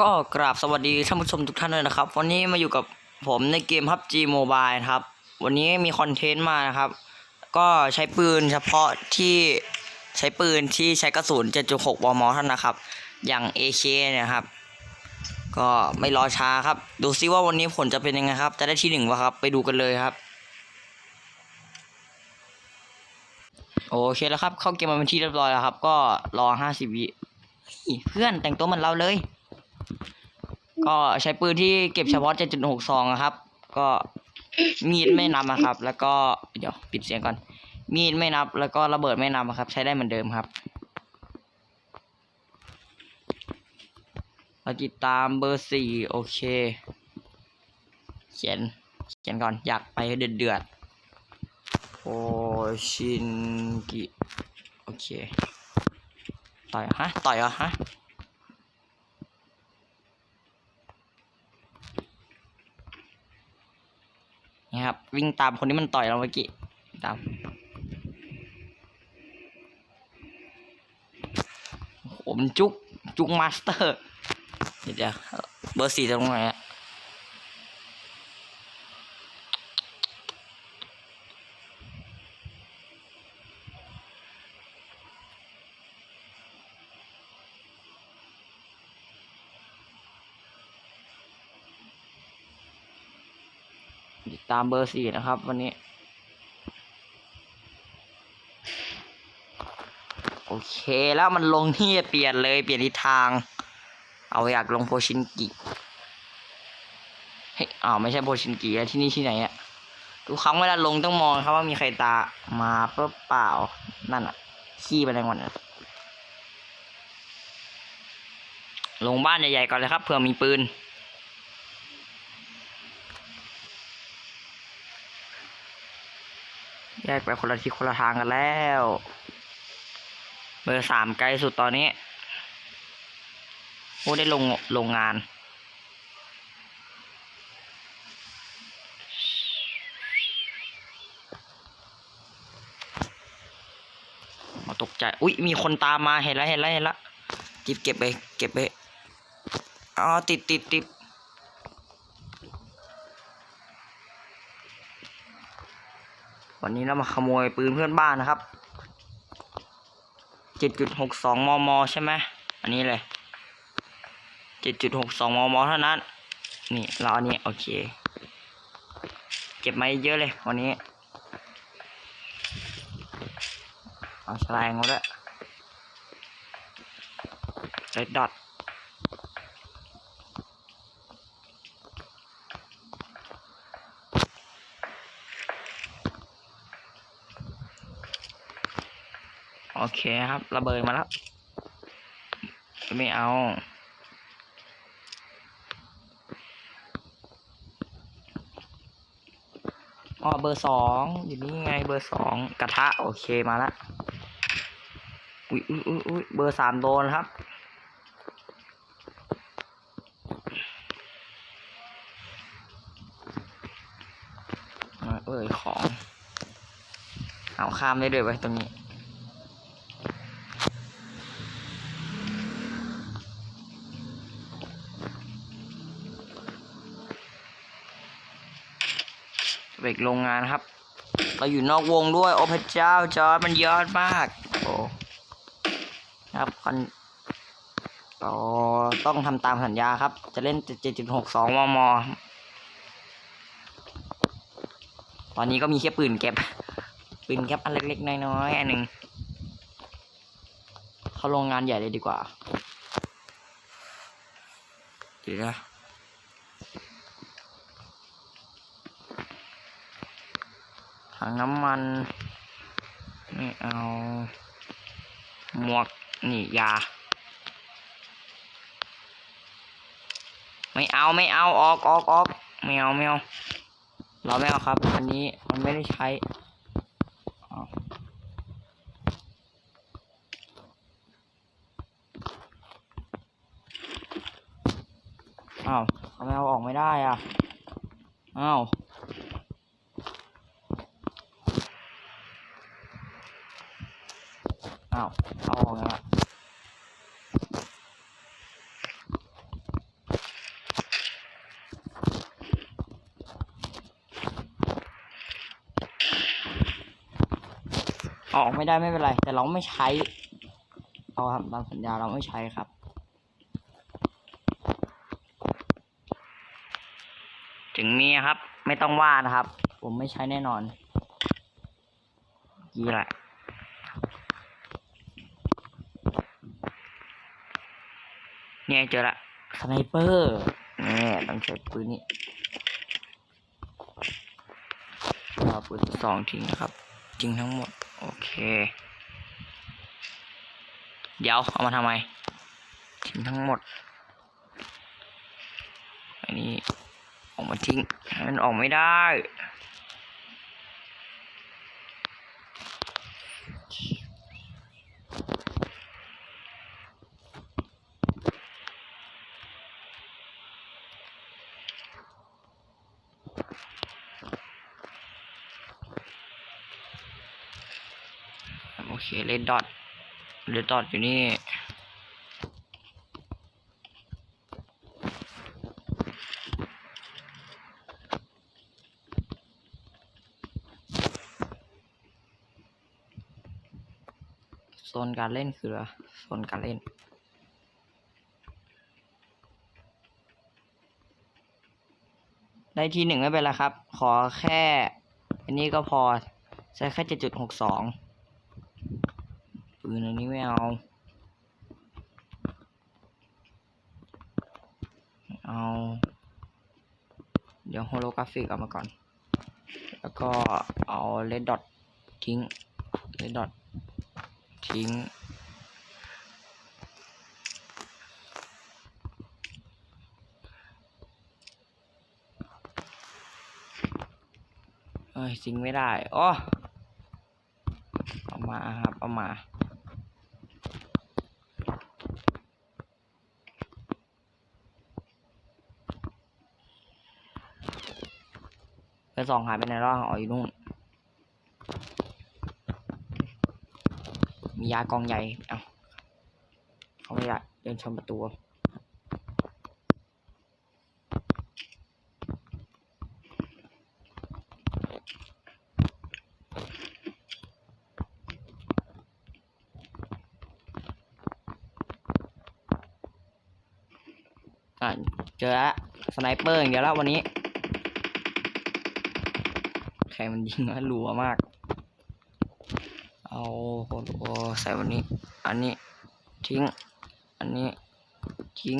ก็กราบสวัสดีท่านผู้ชมทุกท่านเลยนะครับ วันนี้มาอยู่กับผมในเกม PUBG Mobile นะครับ วันนี้มีคอนเทนต์มานะครับ ก็ใช้ปืนเฉพาะที่ใช้ปืนที่ใช้กระสุน 7.6มมเท่านั้นนะครับ อย่าง AK เนี่ยครับ ก็ไม่รอช้าครับ ดูซิว่าวันนี้ผลจะเป็นยังไงครับ จะได้ที่หนึ่งวะครับ ไปดูกันเลยครับ โอเคแล้วครับ เข้าเกมมาเป็นที่เรียบร้อยแล้วครับ ก็รอ 50 วิเพื่อนแต่งตัวเหมือนเราเลย ก็ใช้ปืนที่เก็บเฉพาะ 7.62อะครับ ก็มีดไม่นับนะครับ แล้วก็เดี๋ยวปิดเสียงก่อน มีดไม่นับ แล้วก็ระเบิดไม่นับอะครับ ใช้ได้เหมือนเดิมครับเราติดตามเบอร์สี่โอเค เขียน เขียนก่อนอยากไปเดือดเดือดโอชินกิ โอเค ต่อยฮะ ต่อยเหรอฮะ นะครับ วิ่งตามคนที่มันต่อยเราเมื่อกี้ตามโอ้มันจุกจุกมาสเตอร์ เดี๋ยวเดี๋ยวเบอร์สี่ตรงไหนอะ ตามเบอร์สี่นะครับ วันนี้ โอเคแล้วมันลงที่เปลี่ยนเลยเปลี่ยนทิศทาง เอาอยากลงโพชินกิเฮ้ยอ้าวไม่ใช่โพชินกิแล้วที่นี่ที่ไหนอะทุกครั้งเวลาลงต้องมองครับว่ามีใครตามาเปล่าเปล่านั่นอะขี้ไปแรงวันอะลงบ้านใหญ่ๆก่อนเลยครับเผื่อมีปืน แยกไปคนละทิศคนละทางกันแล้ว เบอร์สามไกลสุดตอนนี้โอ้ได้ลงโรงงานมาตกใจ อุ๊ยมีคนตามมาเห็นแล้วเห็นแล้วเห็นแล้วจิบเก็บไป เก็บไป อ๋อ ติดติดติด วันนี้เรามาขโมยปืนเพื่อนบ้านนะครับเจ็ดจุดหกสองมม ใช่ไหม อันนี้เลยเจ็ดจุดหกสองมม เท่านั้น นี่เราอันนี้ โอเค เก็บมาเยอะเลย วันนี้ เอาแฉลงมาด้วยเรดดอท เคครับ ระเบิดมาแล้ว ไม่เอา อ๋อ เบอร์สองอยู่นี่ไง เบอร์สองกระทะ โอเคมาละอุ้ยอุ้ยอุ้ยอุ้ยเบอร์สามโดนครับมาเอ่ยของ เอาข้ามได้ด้วยไว้ตรงนี้ เบรกโรงงานครับ เราอยู่นอกวงด้วย โอ้พระเจ้าจอร์ดมันยอดมาก โอ้ครับคอนโอ้ต้องทำตามสัญญาครับ จะเล่น 7.62 มม ตอนนี้ก็มีแค่ปืนเก็บ ปืนเก็บอันเล็กๆ น้อยๆ อันหนึ่ง เข้าโรงงานใหญ่เลยดีกว่า เดี๋ยวนะ ถังน้ำมัน ไม่เอา หมวก นี่ยา ไม่เอาไม่เอาออกออกออกไม่เอาไม่เอา เราไม่เอาครับ อันนี้มันไม่ได้ใช้อ้าวอ้าวทำไมเอาออกไม่ได้อะ อ้าว อ้าวเอาออกนะครับออกไม่ได้ไม่เป็นไร แต่เราไม่ใช้ เอาครับตามสัญญาเราไม่ใช้ครับ ถึงมีครับ ไม่ต้องว่านะครับ ผมไม่ใช้แน่นอน กี่แหละ เนี่ยเจอละสไนเปอร์เนี่ยต้องใช้ปืนนี้เอาปืนสองทิ้งนะครับจริงทั้งหมด โอเค เดี๋ยวเอามาทำไมทิ้งทั้งหมด อันนี้ออกมาทิ้งมันออกไม่ได้ โอ เคเลดดอทเลดดอทอยู่นี่โซนการเล่นคืออะไรโซนการเล่นได้ทีหนึ่งไม่เป็นไรครับ ขอแค่ อันนี้ก็พอ ใช้แค่เจ็ดจุดหกสอง ปืนอันนี้ไม่เอาเอา เดี๋ยวโฮโลกราฟิกเอามาก่อน แล้วก็เอาเลดดอททิ้งเลดดอททิ้ง เอ้ยสิงไม่ได้อ๋อเอามาครับ เอามา ไปส่องหายไปไหนแล้วอ๋ออยู่นู่น มียากองใหญ่ เอาเขาไม่ได้เดินชนประตูอะเจอแล้วสไนเปอร์อย่างเดียวแล้ววันนี้ ใครมันยิงวะรัวมาก เอาโคโลใส่วันนี้ อันนี้ทิ้ง อันนี้ทิ้ง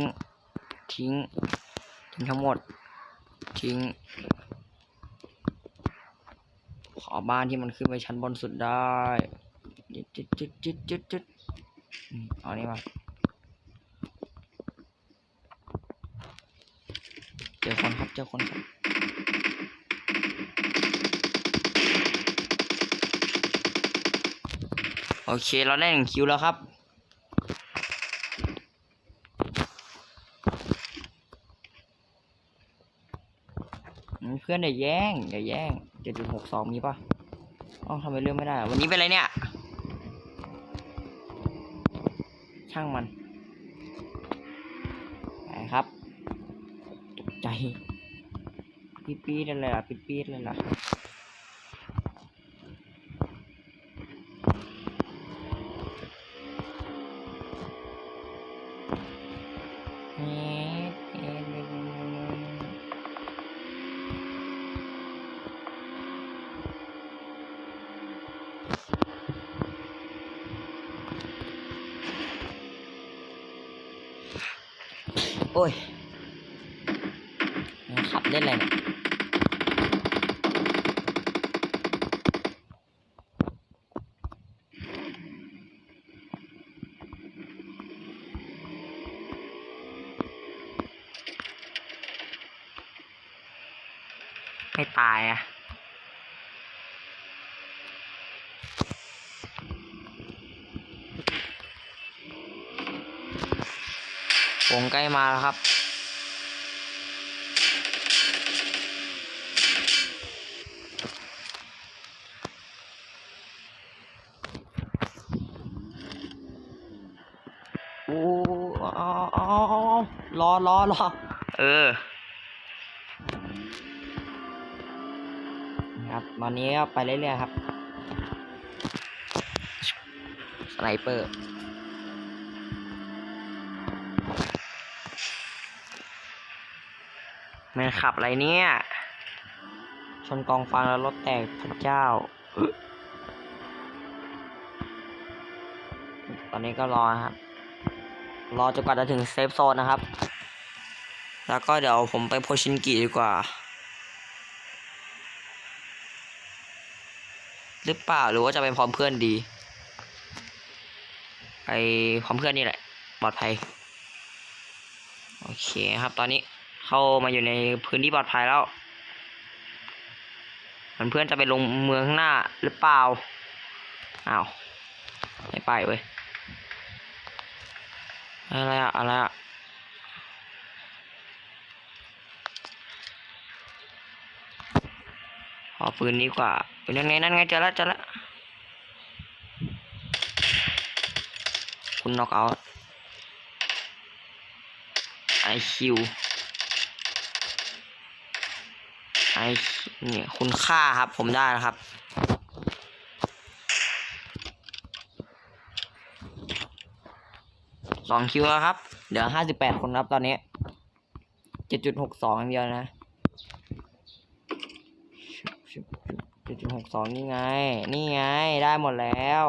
ทิ้ง ทิ้งทั้งหมด ทิ้ง ขอบ้านที่มันขึ้นไปชั้นบนสุดได้จุดจุดจุดจุดจุดเอานี่มาเจอคนครับ เจอคนครับ โอเค เราได้หนึ่งคิวแล้วครับ เพื่อนอย่าแย่งอย่าแย่งเจ็ดจุดหกสองมีปะอ๋อทำไมเรื่องไม่ได้ วันนี้เป็นไรเนี่ย ช่างมันไปครับ ตกใจปี๊ดปี๊ดเลยล่ะปี๊ดปี๊ดเลยล่ะ โอ้ยขับเล่นอะไรเนี่ยไม่ตายอะ วง ใกล้มาแล้วครับ โอ้เอาเอาเอาเอารอรอรอเออครับตอนนี้ก็ไปเรื่อยๆครับไนเปอร์ มันขับอะไรเนี่ย ชนกองฟางแล้วรถแตกพระเจ้า ตอนนี้ก็รอครับ รอจนกว่าจะถึงเซฟโซนนะครับ แล้วก็เดี๋ยวผมไปโพชินกิดีกว่า หรือเปล่าหรือว่าจะไปพร้อมเพื่อนดี ไปพร้อมเพื่อนนี่แหละ ปลอดภัย โอเคครับตอนนี้ เข้ามาอยู่ในพื้นที่ปลอดภัยแล้วเหมือนเพื่อนจะไปลงเมืองข้างหน้าหรือเปล่าอ้าวไม่ไปเว้ยอะไรอะอะไรอะขอปืนนี้กว่าเป็นยังไงนั่นไงเจอแล้วเจอแล้วคุณน็อกเอาไอคิว ไอเนี่ยคุณค่าครับ ผมได้แล้วครับ สองคิวแล้วครับเดี๋ยวห้าสิบแปดคนครับตอนนี้เจ็ดจุดหกสองเดียวนะเจ็ดจุดหกสองนี่ไง นี่ไง ได้หมดแล้ว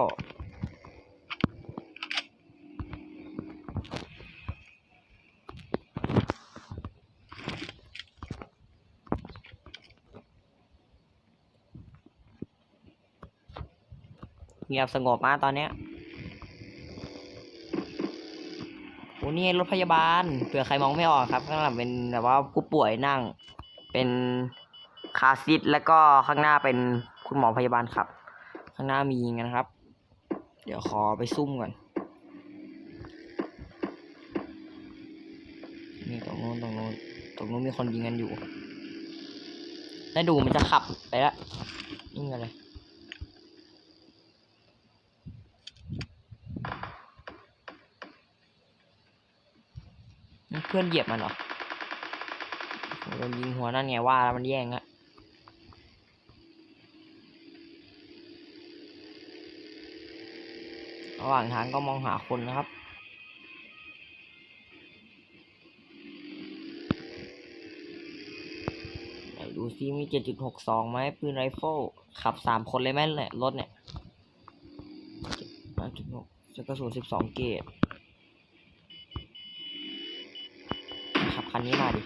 เงียบสงบมากตอนเนี้ยโอ้นี่รถพยาบาลเผื่อใครมองไม่ออกครับข้างหลังเป็นแบบว่าผู้ป่วยนั่ง เป็นคาซีทแล้วก็ข้างหน้าเป็นคุณหมอพยาบาลครับ ข้างหน้ามียิงกันะครับ เดี๋ยวขอไปซุ่มก่อนนี่ตรงนู้นตรงนู้นตรงนู้นมีคนยิงกันอยู่แล้วดูมันจะขับไปแล้วนี่ไงเลย พื่อนเหยียบมันเหรอโดนยิงหัวนั่นไงว่าแล้วมันแย่งอะระหว่างทางก็มองหาคนนะครับ ดูซิมี 7.62ไหมปืนไรเฟิลขับสามคนเลยไหมเนี่ยรถเนี่ย7.6จะกระสุน12 เกรด ขับคั นี้มาดิ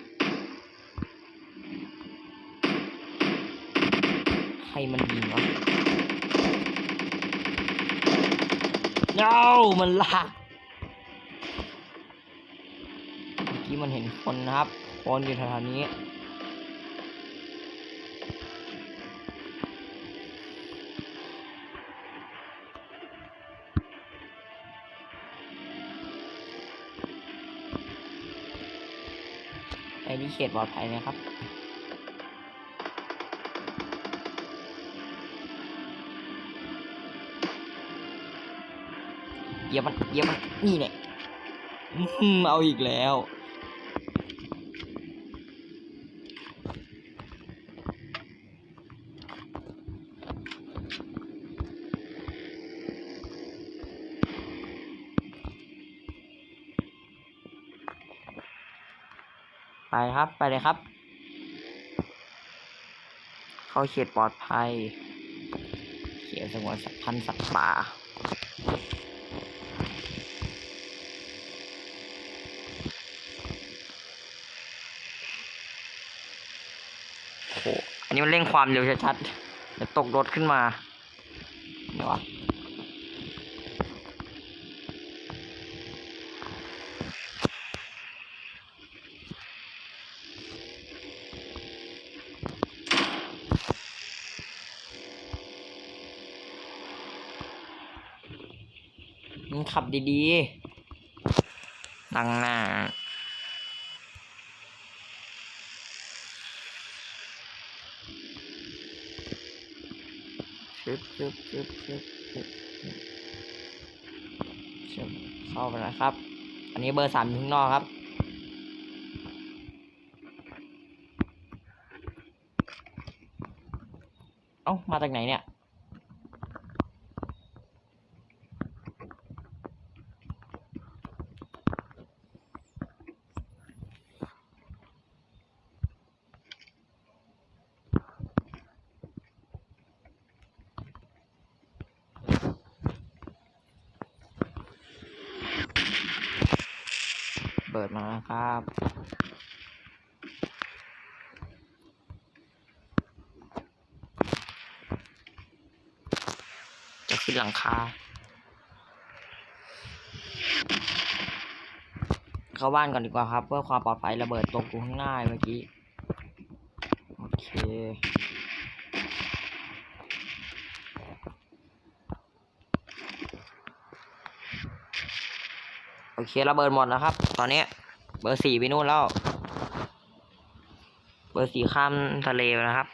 ใครมันยิงวะเอ้ามันลากเมื่อกี้มันเห็นคนนะครับ คนอยู่แถวๆนี้ นี่เขตปลอดภัยนะครับเยียมันเยียมันนี่เนี่ยเอาอีกแล้ว ครับ ไปเลยครับ เข้าเขตปลอดภัย เขตสงวนสัตว์พันธุ์สัตว์ป่าโอ้โหอันนี้มันเร่งความเร็วชัดๆเดี๋ยวตกรถขึ้นมาเดี๋ยววะ มึงขับดีๆ ตั้งหน้า ชึบชึบชึบชึบชึบชึบเข้าไปแล้วครับ อันนี้เบอร์สามอยู่ข้างนอกครับเอ้ามาจากไหนเนี่ย บิดมานะครับ จะ ขึ้นหลังคาเข้าบ้านก่อนดีกว่าครับ เพื่อความปลอดภัยระเบิดตกอยู่ข้างหน้าเมื่อกี้ โอเคโอเคระเบิดหมดแล้วครับ ตอนนี้เบอร์สี่ไปนู่นแล้ว เบอร์สี่ข้ามทะเลนะครับ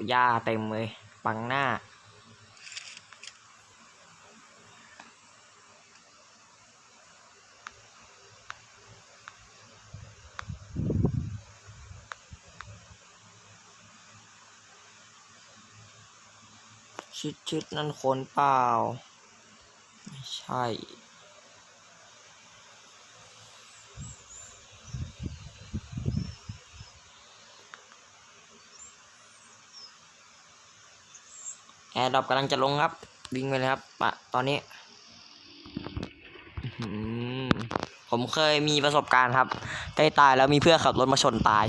โหญ้าเต็มเลยบังหน้าชิดชิดๆนั่นคนเปล่า ไม่ใช่ ดอปกำลังจะลงครับ วิ่งไปเลยครับปะตอนนี้ ผมเคยมีประสบการณ์ครับใกล้ตายแล้วมีเพื่อนขับรถมาชนตาย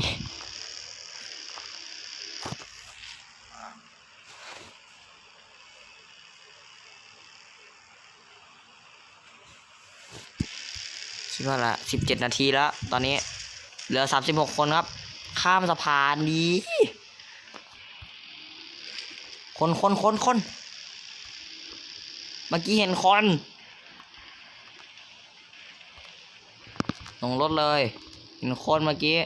คิดว่าละสิบเจ็ดนาทีแล้ว ตอนนี้ เหลือสามสิบหกคนครับ ข้ามสะพานดี คนคนคนคนเมื่อกี้เห็นคน ลงรถเลย เห็นคนเมื่อกี้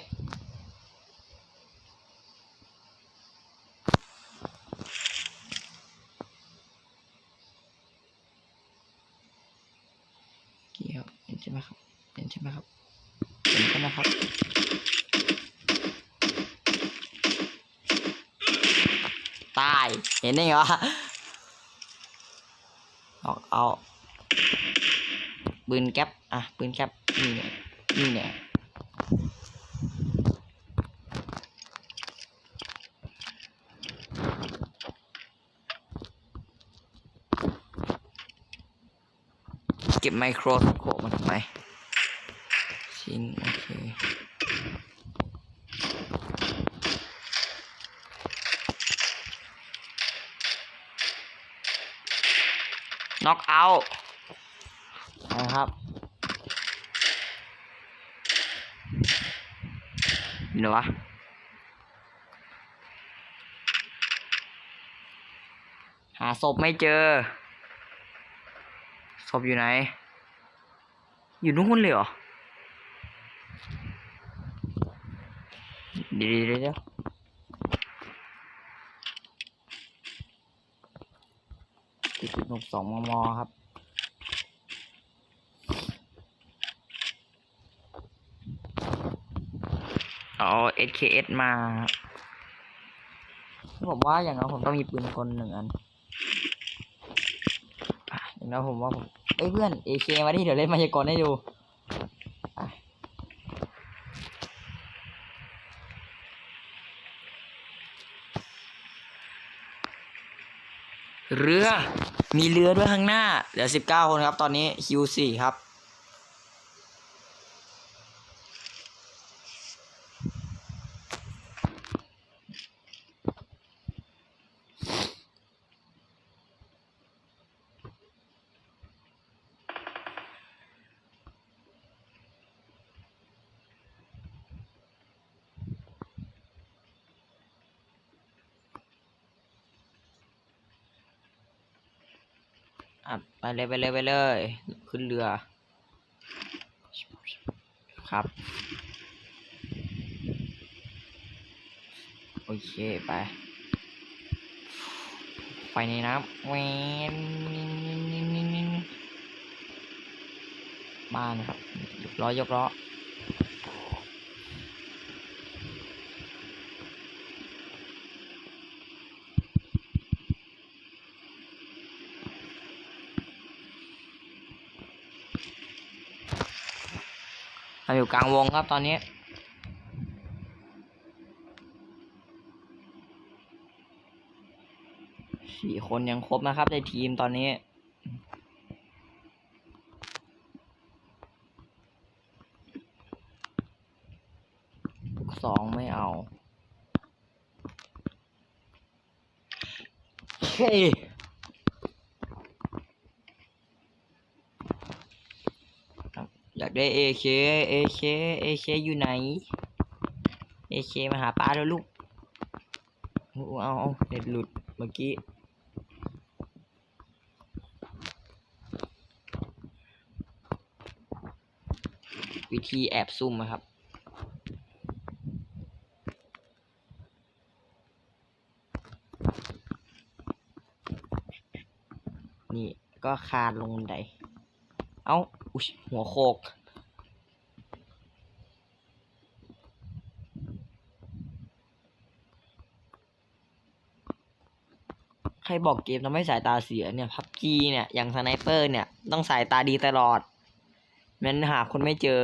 เกี่ยวเห็นใช่ไหมครับ เห็นใช่ไหมครับ เห็นใช่ไหมครับ ตาย เห็นได้ไงวะเอาเอาปืนแก๊ปอะปืนแก๊ปนี่เนี่ยนี่เนี่ยเก็บไมโครสโคปมาทำไมชิ้น โอเค น็อกเอาท์นะครับอยู่ไหนวะหาศพไม่เจอ ศพอยู่ไหน อยู่นู่นเลยเหรอ เดี๋ยวเดี๋ยว เดี๋ยวติดหนุกสองมมครับ เอา SKS มาผมว่าอย่างน้อยผมต้องมีปืนกลหนึ่งอันอย่างน้อยผมว่าผมเอ้ยเพื่อน AK มาที่เดี๋ยวเล่นมายากลให้ดู เรือ มีเรือด้วยข้างหน้า เหลือสิบเก้าคนครับ ตอนนี้คิวสี่ครับ เลยไปเลยไปเลย ขึ้นเรือ ครับ โอเค ไป ไปในน้ำแวนบ้านครับยกล้อยกล้อ อยู่กลางวงครับตอนนี้สี่คนยังครบนะครับในทีมตอนนี้ สองไม่เอา เฮ้ ได้เอเคเอเคเอเคอยู่ไหนเอเคมาหาป้าแล้วลูกเอาเอาเด็ดหลุดเมื่อกี้วิธีแอบซุ่มนะครับ นี่ก็คานลงไดเอ้าอุ๊ยหัวโคก ใครบอกเกมทำให้สายตาเสียเนี่ยพับจีเนี่ยอย่างสไนเปอร์เนี่ยต้องสายตาดีตลอดมันหาคนไม่เจอ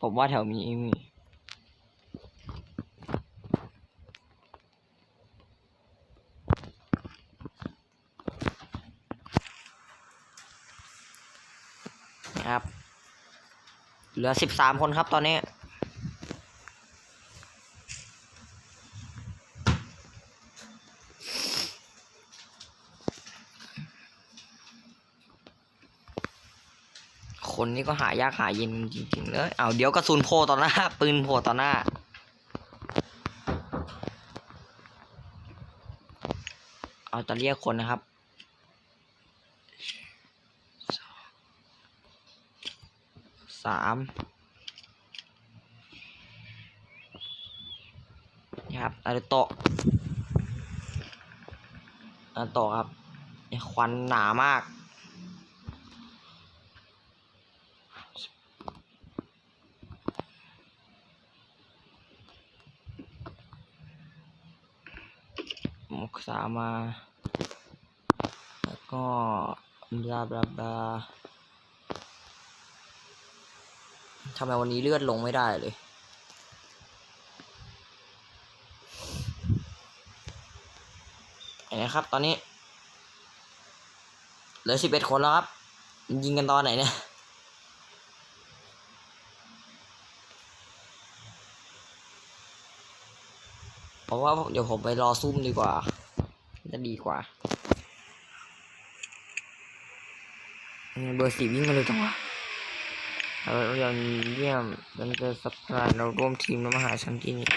ผมว่าแถวนี้มี ครับ เหลือสิบสามคนครับตอนนี้ คนนี้ก็หายากหายเย็นจริงๆเลยเอาเดี๋ยวกระสุนโผล่ต่อหน้า ปืนโผล่ต่อหน้าเอาจะเรียกคนนะครับ สามนี่ครับอารุโตะอารุโตะครับควันหนามากหมกสามา แล้วก็บลาบลาบลา ทำไมวันนี้เลือดลงไม่ได้เลย เห็นไหมครับ ตอนนี้เหลือสิบเอ็ดคนแล้วครับ ยิงกันตอนไหนเนี่ยเพราะว่าเดี๋ยวผมไปรอซุ่มดีกว่า จะดีกว่าเบอร์สี่วิ่งมาเลยจังวะ เราเราเยี่ยมมันจะสัปดาห์เราร่วมทีมแล้วมาหาฉันที่นี่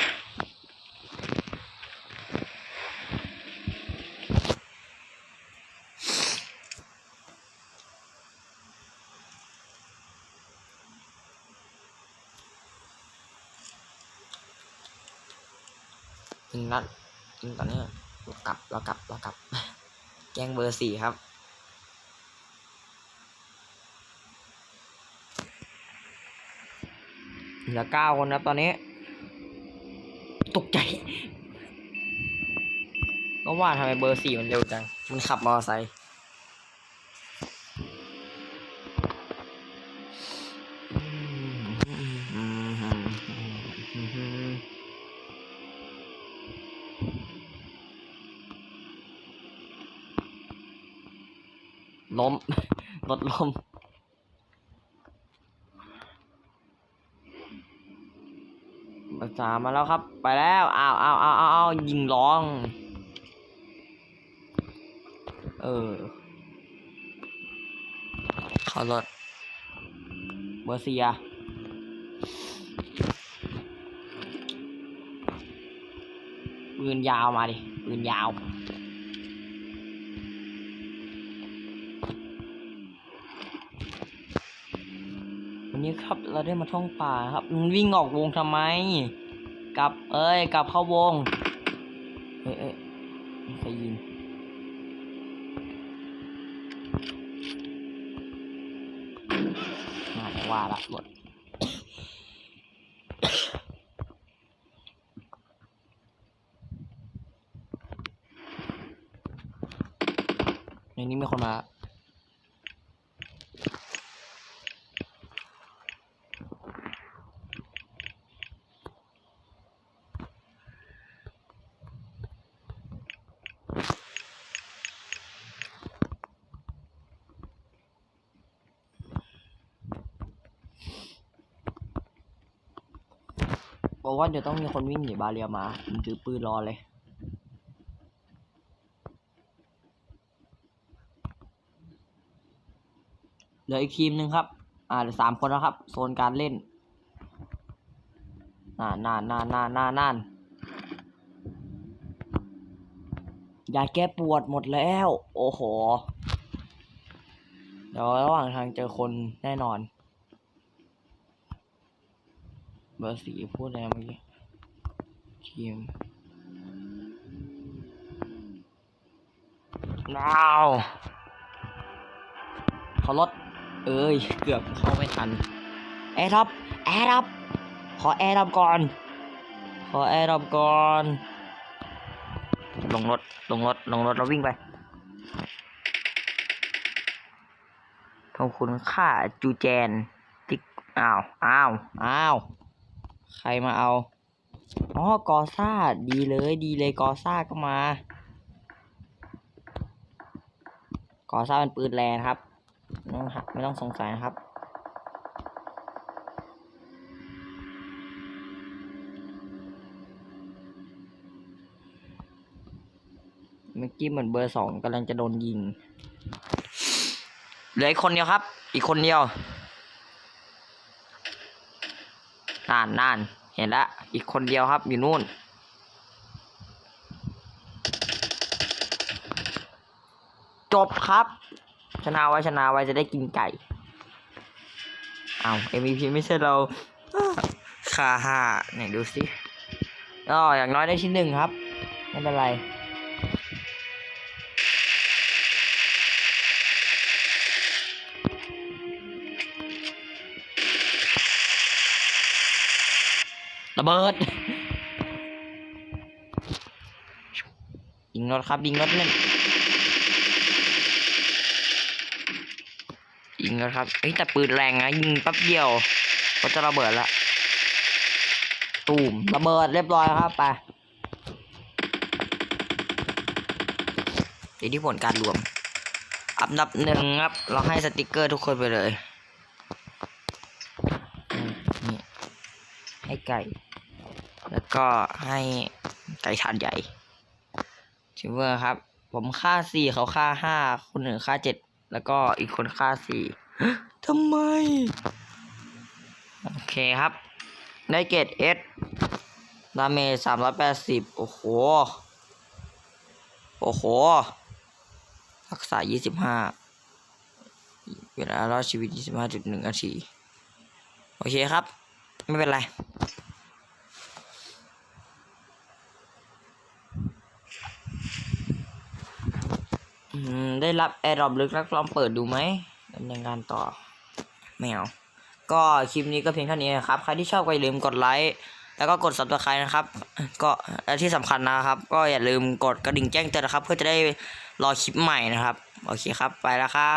นัดตอนนี้เรากลับเรากลับเรากลับ แกงเบอร์สี่ครับ เหลือเก้าคนครับตอนนี้ ตกใจ ก็ว่าทำไมเบอร์สี่มันเร็วจัง มันขับมอเตอร์ไซค์ล้มรถล้ม ภามาแล้วครับ ไปแล้วอ้าวอ้าวอ้าวอ้าวอ้าวยิงร้อง เออขอรถเบอร์เซียปืนยาวมาดิปืนยาววันนี้ครับเราได้มาท่องป่าครับมันวิ่งออกวงทำไม กลับ เอ้ย กลับเข้าวง เอ้ยเอ้ยมีใครยิงน่าจะว่าละหมด ในนี้มีคนมา บอกว่าเดี๋ยวต้องมีคนวิ่งหนีบาเรียมาผมถือปืนรอเลยเหลืออีกทีมหนึ่งครับ อ่าเหลือสามคนแล้วครับ โซนการเล่นนานนานนานนานนานนานยาแก้ปวดหมดแล้ว โอ้โห เดี๋ยวระหว่างทางเจอคนแน่นอน เบอร์สี่พูดอะไรเมื่อกี้ทีมนาวเขารถเอ้ย เกือบเข้าไม่ทัน แอร์ดับแอร์ดับขอแอร์ดับก่อน ขอแอร์ดับก่อน ลงรถ ลงรถ ลงรถแล้ววิ่งไปขอบคุณค่าจูแจนติ๊กอ้าว อ้าว อ้าว ใครมาเอาอ๋อกอซ่าดีเลยดีเลยกอซ่าก็มากอซ่าเป็นปืนแรงครับไม่ต้องหาไม่ต้องสงสัยนะครับ เมื่อกี้เหมือนเบอร์สองกำลังจะโดนยิงเหลืออีกคนเดียวครับ อีกคนเดียว น่านน่านเห็นละ อีกคนเดียวครับอยู่นู่น จบครับ ชนะไว้ชนะไว้จะได้กินไก่ เอา MVP ไม่ใช่เราค่าห้าไหนดูสิอ๋ออย่างน้อยได้ที่หนึ่งครับ ไม่เป็นไร เบิดยิงรถครับยิงรถนั่นยิงรถครับเฮ้ยแต่ปืนแรงนะยิงแป๊บเดียว ก็จะระเบิดละตูมระเบิดเรียบร้อยครับไปอิทธิผลการรวม อันดับหนึ่งครับ เราให้สติกเกอร์ทุกคนไปเลยนี่ให้ไก่ แล้วก็ให้ไก่ชานใหญ่ชิมเวอร์ครับ ผมค่าสี่เขาค่าห้าคนหนึ่งค่าเจ็ดแล้วก็อีกคนค่าสี่ทำไม โอเคครับ ได้เกรดเอสดาเมจสามร้อยแปดสิบโอ้โห โอ้โห รักษายี่สิบห้าเวลารอดชีวิตยี่สิบห้าจุดหนึ่งนาที โอเคครับ ไม่เป็นไร ได้รับแอร์ดรอปลึกลักลองเปิดดูไหมดำเนินการต่อไม่เอาก็คลิปนี้ก็เพียงเท่านี้นะครับ ใครที่ชอบก็อย่าลืมกดไลค์แล้วก็กด subscribe นะครับ ก็และที่สำคัญนะครับ ก็อย่าลืมกดกระดิ่งแจ้งเตือนนะครับ เพื่อจะได้รอคลิปใหม่นะครับ โอเคครับ ไปแล้วครับ